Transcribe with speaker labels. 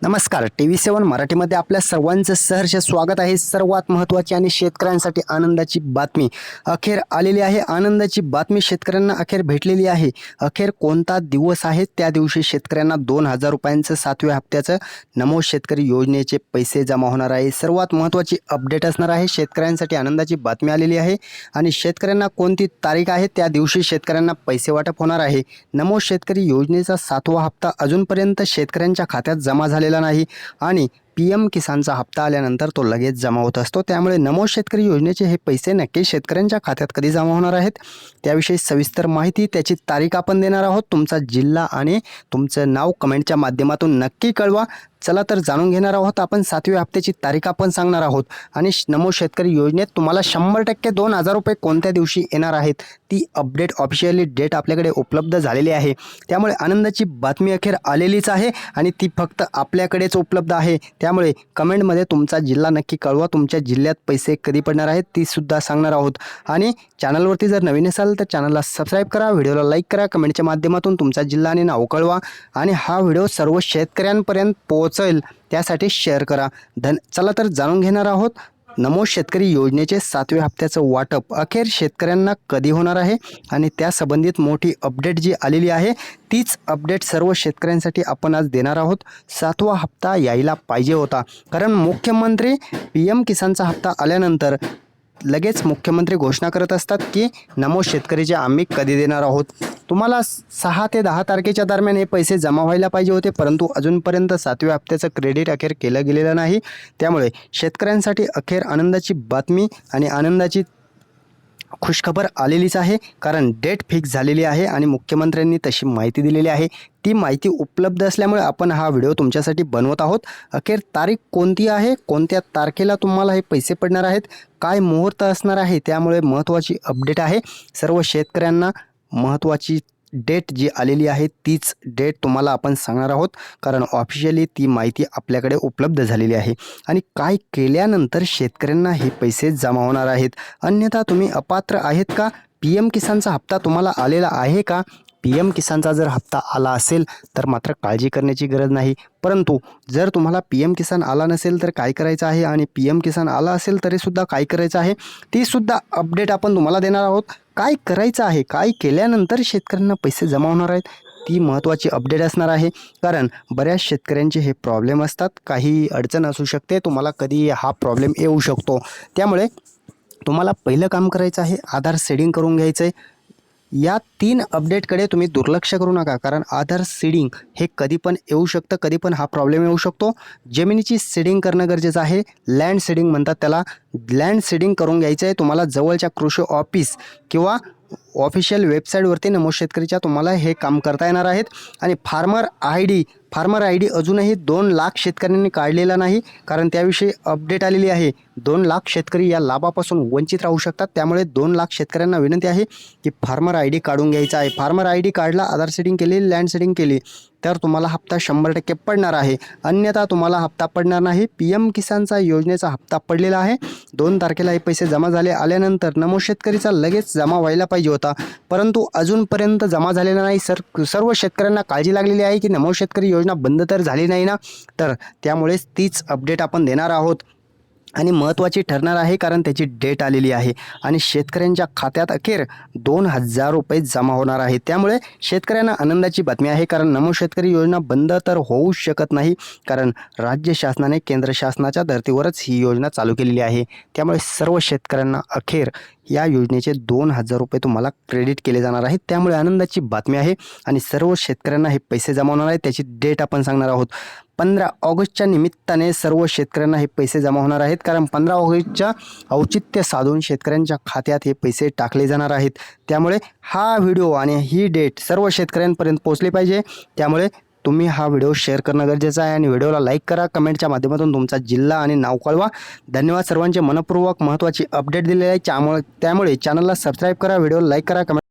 Speaker 1: नमस्कार. T V सेवन मराठीमध्ये आपल्या सर्वांचं सहर्ष स्वागत आहे. सर्वात महत्त्वाची आणि शेतकऱ्यांसाठी आनंदाची बातमी. अखेर आलेली आहे. आनंदाची बातमी शेतकऱ्यांना अखेर भेटलेली आहे. अखेर कोणता दिवस आहे? त्या दिवशी शेतकऱ्यांना दोन हजार रुपयांचं सातव्या हप्त्याचं नमो शेतकरी योजनेचे पैसे जमा होणार आहे. सर्वात महत्त्वाची अपडेट असणार आहे. शेतकऱ्यांसाठी आनंदाची बातमी आलेली आहे. आणि शेतकऱ्यांना कोणती तारीख आहे? त्या दिवशी शेतकऱ्यांना पैसे वाटप होणार आहे. नमो शेतकरी योजनेचा सातवा हप्ता अजूनपर्यंत शेतकऱ्यांच्या खात्यात जमा झाला झालेला नाही आणि पी एम किसानचा हप्ता आल्यानंतर तो लगेच जमा होत असतो. त्यामुळे नमो शेतकरी योजनेचे हे पैसे नक्की शेतकऱ्यांच्या खात्यात कधी जमा होणार आहेत? त्याविषयी सविस्तर माहिती त्याची तारीख आपण देणार आहोत. तुमचा जिल्हा आणि तुमचं नाव कमेंटच्या माध्यमातून नक्की कळवा. चला तर जाणून घेणार आहोत आपण सातव्या हप्त्याची तारीख आपण सांगणार आहोत. आणि नमो शेतकरी योजनेत तुम्हाला शंभर टक्के दोन हजार रुपये कोणत्या दिवशी येणार आहेत? ती अपडेट ऑफिशियली डेट आपल्याकडे उपलब्ध झालेली आहे. त्यामुळे आनंदाची बातमी अखेर आलेलीच आहे आणि ती फक्त आपल्याकडेच उपलब्ध आहे. त्यामुळे कमेंटमध्ये तुमचा जिल्हा नक्की कळवा. तुमच्या जिल्ह्यात पैसे कधी पडणार आहेत ती सुद्धा सांगणार आहोत. आणि चॅनलवरती जर नवीन असाल तर चॅनलला सबस्क्राईब करा व्हिडिओला लाईक करा कमेंटच्या माध्यमातून तुमचा जिल्हा आणि नाव कळवा. आणि हा व्हिडिओ सर्व शेतकऱ्यांपर्यंत पोचेल त्यासाठी शेअर करा. धन चला तर जाणून घेणार आहोत नमो शेतकरी योजनेचे सातव्या हप्त्याचं वाटप. अखेर शेतकऱ्यांना कधी होणार आहे? आणि त्या संबंधित मोठी अपडेट जी आलेली आहे तीच अपडेट सर्व शेतकऱ्यांसाठी आपण आज देणार आहोत. सातवा हप्ता यायला पाहिजे होता. कारण मुख्यमंत्री पी एम किसानचा हप्ता आल्यानंतर लगेच मुख्यमंत्री घोषणा करत असतात की नमो शेतकरीचे आम्ही कधी देणार आहोत? तुम्हाला सहा ते दहा तारखेच्या दरम्यान हे पैसे जमा व्हायला पाहिजे होते परंतु अजूनपर्यंत सातव्या हप्त्याचं क्रेडिट अखेर केलं गेलेलं नाही. त्यामुळे शेतकऱ्यांसाठी अखेर आनंदाची बातमी आणि आनंदाची खुशखबर आलेलीच आहे कारण डेट फिक्स झालेली आहे आणि मुख्यमंत्र्यांनी तशी माहिती दिलेली आहे. ती माहिती उपलब्ध असल्यामुळे आपण हा व्हिडिओ तुमच्यासाठी बनवत आहोत. अखेर तारीख कोणती आहे कोणत्या तारखेला तुम्हाला हे पैसे पडणार आहेत काय मुहूर्त असणार आहे त्यामुळे महत्त्वाची अपडेट आहे. सर्व शेतकऱ्यांना महत्त्वाची डेट जी आलेली आहे तीच डेट तुम्हाला आपण सांगणार आहोत. कारण ऑफिशियली ती माहिती आपल्याकडे उपलब्ध झालेली आहे. आणि काय केल्यानंतर शेतकऱ्यांना हे पैसे जमा होणार आहेत? अन्यथा तुम्ही अपात्र आहेत का? पी एम किसानचा हप्ता तुम्हाला आलेला आहे का? पी एम किसानचा जर हप्ता आला असेल तर मात्र काळजी करण्याची गरज नाही. परंतु जर तुम्हाला पी एम किसान आला नसेल तर काय करायचं आहे? आणि पी एम किसान आला असेल तरीसुद्धा काय करायचं आहे? तीसुद्धा अपडेट आपण तुम्हाला देणार आहोत. काय करायचं आहे? काय केल्यानंतर शेतकऱ्यांना पैसे जमा होणार आहेत? ती महत्त्वाची अपडेट असणार आहे. कारण बऱ्याच शेतकऱ्यांचे हे प्रॉब्लेम असतात. काही अडचण असू शकते. तुम्हाला कधी हा प्रॉब्लेम येऊ शकतो. त्यामुळे तुम्हाला पहिलं काम करायचं आहे आधार सेडिंग करून घ्यायचं आहे या तीन अपडेटकडे तुम्ही दुर्लक्ष करू नका कारण आधार सीडिंग हे कधी पण येऊ शकतं कधी पण हा प्रॉब्लेम येऊ शकतो. जमिनीची सीडिंग करणं गरजेचं आहे. लँड सीडिंग म्हणतात त्याला. लँड सीडिंग करून घ्यायचं आहे तुम्हाला जवळच्या कृषी ऑफिस किंवा ऑफिशियल वेबसाईटवरती नमो शेतकरीच्या तुम्हाला हे काम करता येणार आहेत. आणि farmer I D farmer I D अजूनही दोन लाख शेतकऱ्यांनी काढलेला नाही कारण त्याविषयी अपडेट आलेली आहे. दोन लाख शेतकरी या लाभापासून वंचित राहू शकतात. त्यामुळे दोन लाख शेतकऱ्यांना विनंती आहे की फार्मर आय डी काढून घ्यायचा आहे. फार्मर आय डी काढला आधार सेटिंग केली लँड सेटिंग केली तर तुम्हाला हप्ता शंभर टक्के पडणार आहे. अन्यथा तुम्हाला हप्ता पडणार नाही. पी एम किसानचा योजनेचा हप्ता पडलेला आहे. दोन तारखेला हे पैसे जमा झाले. आल्यानंतर नमो शेतकरीचा लगेच जमा व्हायला पाहिजे होता. परंतु अजूनपर्यंत जमा झालेला नाही. सर सर्व शेतकऱ्यांना काळजी लागलेली आहे की नमो शेतकरी योजना बंद तर झाली नाही ना? तर त्यामुळेच तीच अपडेट आपण देणार आहोत. आणि महत्त्वाची ठरणार आहे कारण त्याची डेट आलेली आहे. आणि शेतकऱ्यांच्या खात्यात अखेर दोन हजार रुपये जमा होणार आहे. त्यामुळे शेतकऱ्यांना आनंदाची बातमी आहे कारण नमो शेतकरी योजना बंद तर होऊ शकत नाही कारण राज्य शासनाने केंद्र शासनाच्या धर्तीवरच ही योजना चालू केलेली आहे. त्यामुळे सर्व शेतकऱ्यांना अखेर या योजनेचे दोन हजार रुपये तुम्हाला क्रेडिट केले जाणार आहेत त्यामुळे आनंदाची बातमी आहे आणि सर्व शेतकऱ्यांना हे पैसे जमा होणार आहे. त्याची डेट आपण सांगणार आहोत. पंधरा ऑगस्टच्या निमित्ताने सर्व शेतकऱ्यांना हे पैसे जमा होणार आहेत. कारण पंधरा ऑगस्टच्या औचित्य साधून शेतकऱ्यांच्या खात्यात हे पैसे टाकले जाणार आहेत. त्यामुळे हा व्हिडिओ आणि ही डेट सर्व शेतकऱ्यांपर्यंत पोहोचली पाहिजे. त्यामुळे तुम्ही हा व्हिडिओ शेअर करणं गरजेचं आहे आणि व्हिडिओला लाईक करा कमेंटच्या माध्यमातून तुमचा जिल्हा आणि नाव कळवा. धन्यवाद सर्वांचे मनपूर्वक महत्त्वाची अपडेट दिलेली आहे. त्यामुळे त्यामुळे चॅनलला सबस्क्राईब करा व्हिडिओला लाईक करा कमेंट